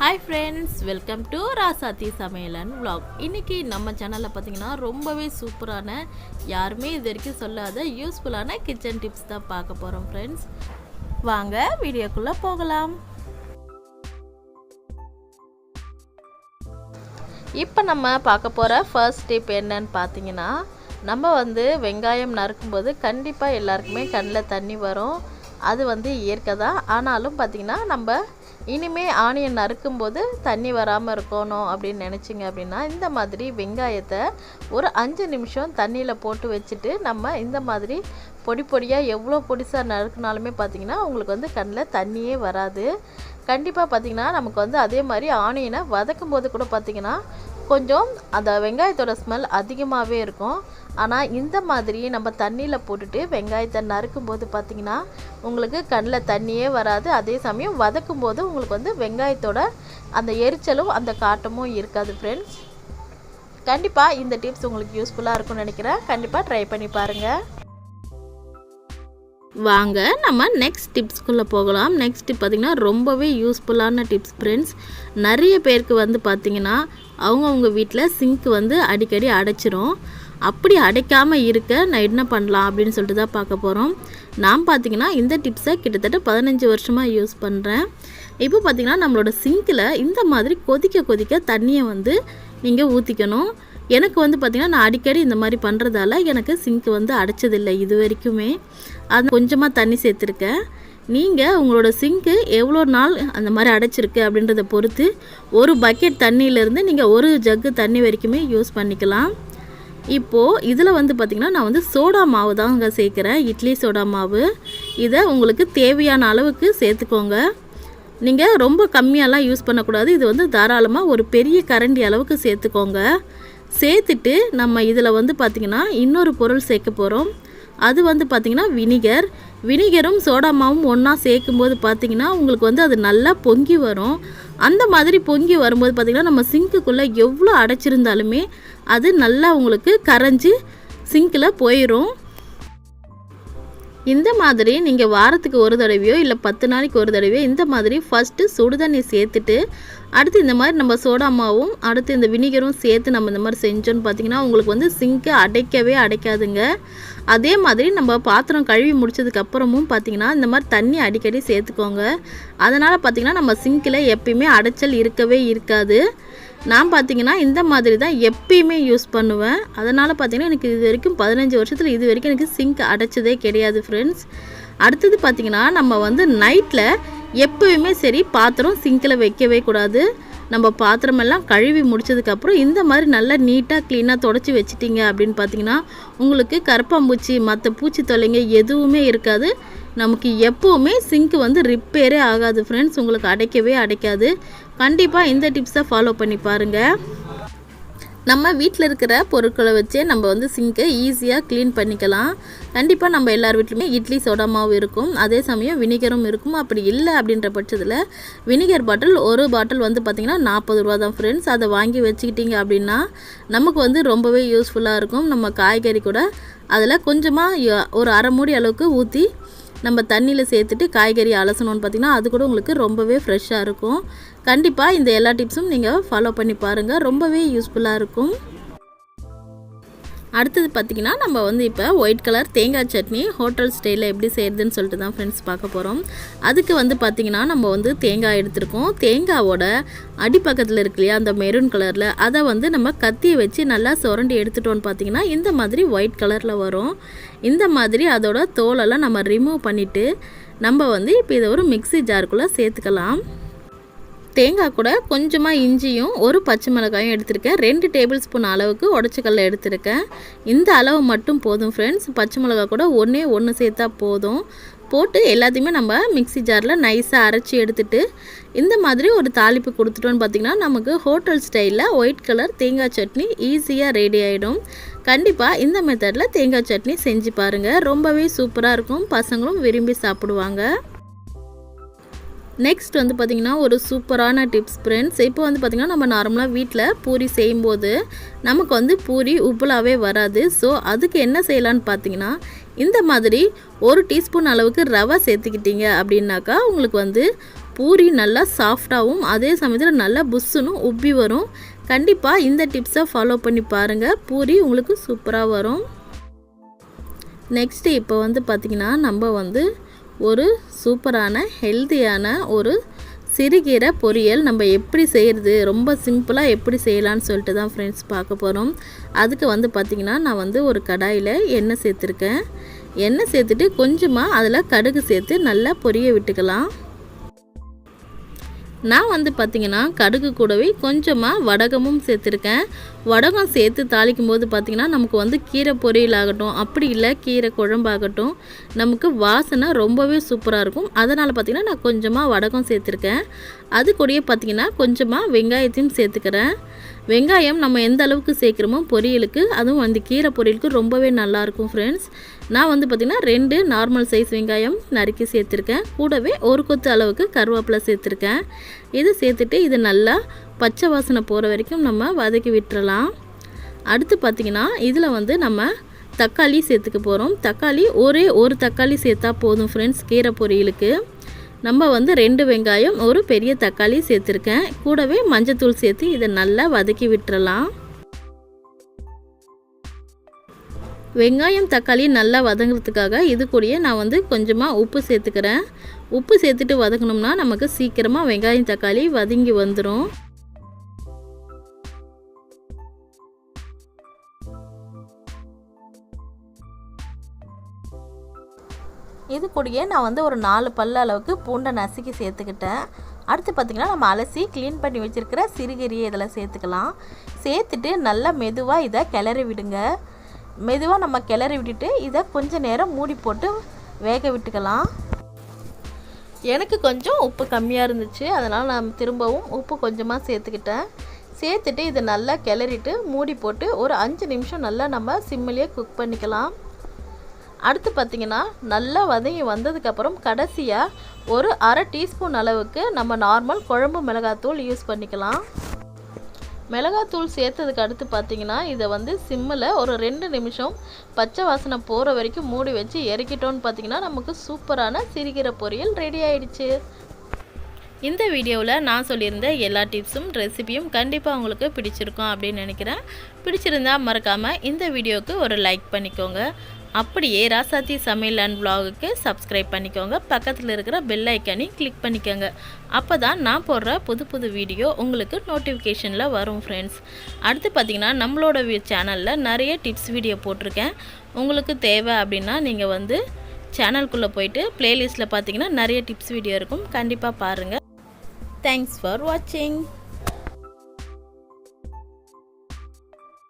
Hi friends welcome to Rasathi சமையலன் vlog இன்றைக்கி நம்ம சேனலில் பார்த்தீங்கன்னா ரொம்பவே சூப்பரான யாருமே இது வரைக்கும் சொல்லாத யூஸ்ஃபுல்லான கிச்சன் டிப்ஸ் தான் பார்க்க போகிறோம் ஃப்ரெண்ட்ஸ் வாங்க வீடியோக்குள்ளே போகலாம். இப்போ நம்ம பார்க்க போகிற ஃபர்ஸ்ட் டிப் என்னன்னு பார்த்தீங்கன்னா நம்ம வந்து வெங்காயம் நறுக்கும்போது கண்டிப்பாக எல்லாருக்குமே கண்ணில் தண்ணி வரும். அது வந்து இயற்கை தான். ஆனாலும் பார்த்திங்கன்னா நம்ம இனிமே ஆனியன் நறுக்கும்போது தண்ணி வராமல் இருக்கணும் அப்படின்னு நினச்சிங்க அப்படின்னா இந்த மாதிரி வெங்காயத்தை ஒரு அஞ்சு நிமிஷம் தண்ணியில் போட்டு வச்சுட்டு நம்ம இந்த மாதிரி பொடி பொடியாக எவ்வளோ பொடிசாக நறுக்குனாலுமே பார்த்திங்கன்னா உங்களுக்கு வந்து கண்ணில் தண்ணியே வராது. கண்டிப்பாக பார்த்திங்கன்னா நமக்கு வந்து அதே மாதிரி ஆனியனை வதக்கும் போது கூட பார்த்திங்கன்னா கொஞ்சம் அந்த வெங்காயத்தோட ஸ்மெல் அதிகமாகவே இருக்கும். ஆனால் இந்த மாதிரி நம்ம தண்ணியில் போட்டுட்டு வெங்காயத்தை நறுக்கும் போது பார்த்திங்கன்னா உங்களுக்கு கண்ணில் தண்ணியே வராது. அதே சமயம் வதக்கும் போது உங்களுக்கு வந்து வெங்காயத்தோட அந்த எரிச்சலும் அந்த காட்டமும் இருக்காது ஃப்ரெண்ட்ஸ் கண்டிப்பாக இந்த டிப்ஸ் உங்களுக்கு யூஸ்ஃபுல்லாக இருக்கும்னு நினைக்கிறேன். கண்டிப்பாக ட்ரை பண்ணி பாருங்கள் வாங்க நம்ம நெக்ஸ்ட் டிப்ஸ்க்குள்ளே போகலாம். நெக்ஸ்ட் டிப் பார்த்திங்கன்னா ரொம்பவே யூஸ்ஃபுல்லான டிப்ஸ் ஃப்ரெண்ட்ஸ் நிறைய பேருக்கு வந்து பார்த்திங்கன்னா அவங்கவுங்க வீட்டில் சிங்க் வந்து அடிக்கடி அடைச்சிரும். அப்படி அடைக்காமல் இருக்க நான் என்ன பண்ணலாம் அப்படின்னு சொல்லிட்டு தான் பார்க்க போகிறோம் நான் பார்த்தீங்கன்னா இந்த டிப்ஸை கிட்டத்தட்ட பதினஞ்சு வருஷமாக யூஸ் பண்ணுறேன் இப்போ பார்த்தீங்கன்னா நம்மளோட சிங்கில் இந்த மாதிரி கொதிக்க கொதிக்க தண்ணியை வந்து நீங்கள் ஊற்றிக்கணும் எனக்கு வந்து பார்த்திங்கன்னா நான் அடிக்கடி இந்த மாதிரி பண்ணுறதால எனக்கு சிங்க் வந்து அடைச்சதில்லை இது வரைக்குமே. அது கொஞ்சமாக தண்ணி சேர்த்துருக்கேன். நீங்கள் உங்களோட சிங்க்கு எவ்வளோ நாள் அந்த மாதிரி அடைச்சிருக்கு அப்படின்றத பொறுத்து ஒரு பக்கெட் தண்ணியிலேருந்து நீங்கள் ஒரு ஜக்கு தண்ணி வரைக்குமே யூஸ் பண்ணிக்கலாம். இப்போது இதில் வந்து பார்த்திங்கன்னா நான் வந்து சோடா மாவு தாங்க சேர்க்குறேன். இட்லி சோடா மாவு. இதை உங்களுக்கு தேவையான அளவுக்கு சேர்த்துக்கோங்க. நீங்கள் ரொம்ப கம்மியாலாம் யூஸ் பண்ணக்கூடாது. இது வந்து தாராளமாக ஒரு பெரிய கரண்டி அளவுக்கு சேர்த்துக்கோங்க. சேர்த்துட்டு நம்ம இதில் வந்து பார்த்திங்கன்னா இன்னொரு பொருள் சேர்க்க போகிறோம். அது வந்து பார்த்திங்கன்னா வினிகர். வினிகரும் சோடாமாவும் ஒன்றா சேர்க்கும்போது பார்த்திங்கன்னா உங்களுக்கு வந்து அது நல்லா பொங்கி வரும். அந்த மாதிரி பொங்கி வரும்போது பார்த்திங்கன்னா நம்ம சிங்க்குக்குள்ளே எவ்வளோ அடைச்சிருந்தாலுமே அது நல்லா உங்களுக்கு கரைஞ்சி சிங்கில் போயிடும் இந்த மாதிரி நீங்கள் வாரத்துக்கு ஒரு தடவையோ இல்லை பத்து நாளைக்கு ஒரு தடவையோ இந்த மாதிரி ஃபஸ்ட்டு சுடுதண்ணி சேர்த்துட்டு அடுத்து இந்த மாதிரி நம்ம சோடாமாவும் அடுத்து இந்த வினிகரும் சேர்த்து நம்ம இந்த மாதிரி செஞ்சோன்னு பார்த்தீங்கன்னா உங்களுக்கு வந்து சிங்கை அடைக்கவே அடைக்காதுங்க. அதே மாதிரி நம்ம பாத்திரம் கழுவி முடிச்சதுக்கப்புறமும் பார்த்திங்கன்னா பார்த்தீங்கன்னா இந்த மாதிரி தண்ணி அடிக்கடி சேர்த்துக்கோங்க. அதனால் பார்த்திங்கன்னா நம்ம சிங்கில் எப்பயுமே அடைச்சல் இருக்கவே இருக்காது. நான் பார்த்தீங்கன்னா இந்த மாதிரி தான் எப்பயுமே யூஸ் பண்ணுவேன். அதனால் பார்த்தீங்கன்னா எனக்கு இது வரைக்கும் பதினஞ்சு வருஷத்தில் இது வரைக்கும் எனக்கு சிங்க் அடைச்சதே கிடையாது ஃப்ரெண்ட்ஸ் அடுத்தது பார்த்தீங்கன்னா நம்ம வந்து நைட்டில் எப்பயுமே சரி பாத்திரம் சிங்கில் வைக்கவே கூடாது. நம்ம பாத்திரமெல்லாம் கழுவி முடிச்சதுக்கப்புறம் இந்த மாதிரி நல்லா நீட்டாக க்ளீனாக தொடச்சி வச்சிட்டிங்க அப்படின்னு பார்த்தீங்கன்னா உங்களுக்கு கருப்பாம்பூச்சி மற்ற பூச்சி தொல்லைங்க எதுவுமே இருக்காது. நமக்கு எப்போவுமே சிங்க் வந்து ரிப்பேரே ஆகாது ஃப்ரெண்ட்ஸ் உங்களுக்கு அடைக்கவே அடைக்காது. கண்டிப்பாக இந்த டிப்ஸை ஃபாலோ பண்ணி பாருங்கள் நம்ம வீட்டில் இருக்கிற பொருட்களை வச்சே நம்ம வந்து சிங்கை ஈஸியாக க்ளீன் பண்ணிக்கலாம். கண்டிப்பாக நம்ம எல்லார் வீட்லையுமே இட்லி சோடா மாவு இருக்கும். அதே சமயம் வினிகரும் இருக்கும். அப்படி இல்லை அப்படின்ற பட்சத்தில் வினிகர் பாட்டில் ஒரு பாட்டில் வந்து பார்த்திங்கன்னா நாற்பது ரூபா தான் ஃப்ரெண்ட்ஸ் அதை வாங்கி வச்சுக்கிட்டிங்க அப்படின்னா நமக்கு வந்து ரொம்பவே யூஸ்ஃபுல்லாக இருக்கும். நம்ம காய்கறி கூட அதில் கொஞ்சமாக ஒரு அரை மூடி அளவுக்கு ஊற்றி நம்ம தண்ணியில் சேர்த்துட்டு காய்கறி அலசணும்னு பார்த்திங்கன்னா அது கூட உங்களுக்கு ரொம்பவே ஃப்ரெஷ்ஷாக இருக்கும். கண்டிப்பாக இந்த எல்லா டிப்ஸும் நீங்கள் ஃபாலோ பண்ணி பாருங்கள் ரொம்பவே யூஸ்ஃபுல்லாக இருக்கும். அடுத்தது பார்த்திங்கன்னா நம்ம வந்து இப்போ ஒயிட் கலர் தேங்காய் சட்னி ஹோட்டல் ஸ்டைலில் எப்படி செய்கிறதுன்னு சொல்லிட்டு தான் ஃப்ரெண்ட்ஸ் பார்க்க போகிறோம். அதுக்கு வந்து பார்த்திங்கன்னா நம்ம வந்து தேங்காய் எடுத்திருக்கோம். தேங்காவோட அடிப்பக்கத்தில் இருக்கு இல்லையா அந்த மெரூன் கலரில் அதை வந்து நம்ம கத்தியை வச்சு நல்லா சுரண்டி எடுத்துட்டோன்னு பார்த்திங்கன்னா இந்த மாதிரி ஒயிட் கலரில் வரும். இந்த மாதிரி அதோட தோலெல்லாம் நம்ம ரிமூவ் பண்ணிவிட்டு நம்ம வந்து இப்போ இதை ஒரு மிக்ஸி ஜாருக்குள்ளே சேர்த்துக்கலாம். தேங்காய் கூட கொஞ்சமாக இஞ்சியும் ஒரு பச்சை மிளகாயும் எடுத்திருக்கேன். ரெண்டு டேபிள் ஸ்பூன் அளவுக்கு உடச்சிக்கல்ல எடுத்திருக்கேன். இந்த அளவு மட்டும் போதும் ஃப்ரெண்ட்ஸ் பச்சை மிளகாய் கூட ஒன்றே ஒன்று சேர்த்தா போதும். போட்டு எல்லாத்தையுமே நம்ம மிக்ஸி ஜாரில் நைஸாக அரைச்சி எடுத்துட்டு இந்த மாதிரி ஒரு தாளிப்பு கொடுத்துட்டோன்னு பார்த்திங்கன்னா நமக்கு ஹோட்டல் ஸ்டைலில் ஒயிட் கலர் தேங்காய் சட்னி ஈஸியாக ரெடி ஆகிடும் கண்டிப்பாக இந்த மெத்தடில் தேங்காய் சட்னி செஞ்சு பாருங்கள் ரொம்பவே சூப்பராக இருக்கும். பசங்களும் விரும்பி சாப்பிடுவாங்க. நெக்ஸ்ட் வந்து பார்த்திங்கன்னா ஒரு சூப்பரான டிப்ஸ் ஃப்ரெண்ட்ஸ் இப்போ வந்து பார்த்திங்கன்னா நம்ம நார்மலாக வீட்டில் பூரி செய்யும்போது நமக்கு வந்து பூரி உப்புலாவே வராது. ஸோ அதுக்கு என்ன செய்யலான்னு பார்த்தீங்கன்னா இந்த மாதிரி ஒரு டீஸ்பூன் அளவுக்கு ரவை சேர்த்துக்கிட்டீங்க அப்படின்னாக்கா உங்களுக்கு வந்து பூரி நல்லா சாஃப்டாகவும் அதே சமயத்தில் நல்லா புஷ்ஷுன்னு உப்பி வரும். கண்டிப்பாக இந்த டிப்ஸை ஃபாலோ பண்ணி பாருங்கள் பூரி உங்களுக்கு சூப்பராக வரும். நெக்ஸ்ட்டு இப்போ வந்து பார்த்திங்கன்னா நம்ம வந்து ஒரு சூப்பரான ஹெல்த்தியான ஒரு சிறுகீரை பொரியல் நம்ம எப்படி செய்கிறது ரொம்ப சிம்பிளாக எப்படி செய்யலான்னு சொல்லிட்டு தான் ஃப்ரெண்ட்ஸ் பார்க்க போகிறோம் அதுக்கு வந்து பார்த்திங்கன்னா நான் வந்து ஒரு கடாயில் எண்ணெய் சேர்த்துருக்கேன். எண்ணெய் சேர்த்துட்டு கொஞ்சமாக அதில் கடுகு சேர்த்து நல்லா பொரிய விட்டுக்கலாம். நான் வந்து பார்த்திங்கன்னா கடுகு கூடவே கொஞ்சமாக வடகமும் சேர்த்துருக்கேன். வடகம் சேர்த்து தாளிக்கும் போது பார்த்திங்கன்னா நமக்கு வந்து கீரை பொரியல் ஆகட்டும் அப்படி இல்லை கீரை குழம்பாகட்டும் நமக்கு வாசனை ரொம்பவே சூப்பராக இருக்கும். அதனால் பார்த்திங்கன்னா நான் கொஞ்சமாக வடகம் சேர்த்துருக்கேன். அது கூடயே பார்த்திங்கன்னா கொஞ்சமாக வெங்காயத்தையும் சேர்த்துக்கிறேன். வெங்காயம் நம்ம எந்த அளவுக்கு சேர்க்குறோமோ பொரியலுக்கு அதுவும் அந்த கீரை பொரியலுக்கு ரொம்பவே நல்லாயிருக்கும் ஃப்ரெண்ட்ஸ் நான் வந்து பார்த்திங்கன்னா ரெண்டு நார்மல் சைஸ் வெங்காயம் நறுக்கி சேர்த்துருக்கேன். கூடவே ஒரு கொத்து அளவுக்கு கருவேப்பிலை சேர்த்துருக்கேன். இது சேர்த்துட்டு இது நல்லா பச்சை வாசனை போகிற வரைக்கும் நம்ம வதக்கி விட்டுறலாம். அடுத்து பார்த்திங்கன்னா இதில் வந்து நம்ம தக்காளி சேர்த்துக்க போகிறோம் தக்காளி ஒரே ஒரு தக்காளி சேர்த்தா போதும் ஃப்ரெண்ட்ஸ் கீரை பொரியலுக்கு. நம்ம வந்து ரெண்டு வெங்காயம் ஒரு பெரிய தக்காளி சேர்த்துருக்கேன். கூடவே மஞ்சத்தூள் சேர்த்து இதை நல்லா வதக்கி விட்டுறலாம். வெங்காயம் தக்காளி நல்லா வதங்குறதுக்காக இது கூடயே நான் வந்து கொஞ்சமாக உப்பு சேர்த்துக்கிறேன். உப்பு சேர்த்துட்டு வதக்கணும்னா நமக்கு சீக்கிரமாக வெங்காயம் தக்காளி வதங்கி வந்துடும் இது கூடயே நான் வந்து ஒரு நாலு பல்லு அளவுக்கு பூண்டை நசுக்கி சேர்த்துக்கிட்டேன். அடுத்து பார்த்திங்கன்னா நம்ம அலசி க்ளீன் பண்ணி வச்சுருக்கிற சிறுகீரியை இதில் சேர்த்துக்கலாம். சேர்த்துட்டு நல்லா மெதுவாக இதை கிளறி விடுங்க. மெதுவாக நம்ம கிளறி விட்டுட்டு இதை கொஞ்சம் நேரம் மூடி போட்டு வேக விட்டுக்கலாம். எனக்கு கொஞ்சம் உப்பு கம்மியாக இருந்துச்சு. அதனால் நான் திரும்பவும் உப்பு கொஞ்சமாக சேர்த்துக்கிட்டேன். சேர்த்துட்டு இதை நல்லா கிளறிட்டு மூடி போட்டு ஒரு அஞ்சு நிமிஷம் நல்லா நம்ம சிம்மிலேயே குக் பண்ணிக்கலாம். அடுத்து பார்த்திங்கன்னா நல்லா வதங்கி வந்ததுக்கப்புறம் கடைசியாக ஒரு அரை டீஸ்பூன் அளவுக்கு நம்ம நார்மல் குழம்பு மிளகாத்தூள் யூஸ் பண்ணிக்கலாம். மிளகாத்தூள் சேர்த்ததுக்கு அடுத்து பார்த்திங்கன்னா இதை வந்து சிம்மில் ஒரு ரெண்டு நிமிஷம் பச்சை வாசனை போகிற வரைக்கும் மூடி வச்சு இறக்கிட்டோன்னு பார்த்திங்கன்னா நமக்கு சூப்பரான சிரிக்கிற பொரியல் ரெடி ஆயிடுச்சு. இந்த வீடியோவில் நான் சொல்லியிருந்த எல்லா டிப்ஸும் ரெசிபியும் கண்டிப்பாக உங்களுக்கு பிடிச்சிருக்கும் அப்படின்னு நினைக்கிறேன். பிடிச்சிருந்தா மறக்காமல் இந்த வீடியோவுக்கு ஒரு லைக் பண்ணிக்கோங்க. அப்படியே ராசாத்தி சமையல் அண்ட் விலாகுக்கு சப்ஸ்கிரைப் பண்ணிக்கோங்க. பக்கத்தில் இருக்கிற பெல் ஐக்கானையும் கிளிக் பண்ணிக்கோங்க. அப்போ தான் நான் போடுற புது புது வீடியோ உங்களுக்கு நோட்டிஃபிகேஷனில் வரும் ஃப்ரெண்ட்ஸ் அடுத்து பார்த்திங்கன்னா நம்மளோட சேனலில் நிறைய டிப்ஸ் வீடியோ போட்டிருக்கேன். உங்களுக்கு தேவை அப்படின்னா நீங்கள் வந்து சேனல்குள்ளே போயிட்டு ப்ளேலிஸ்ட்டில் பார்த்தீங்கன்னா நிறைய டிப்ஸ் வீடியோ இருக்கும். கண்டிப்பாக பாருங்கள் தேங்க்ஸ் ஃபார் வாட்சிங்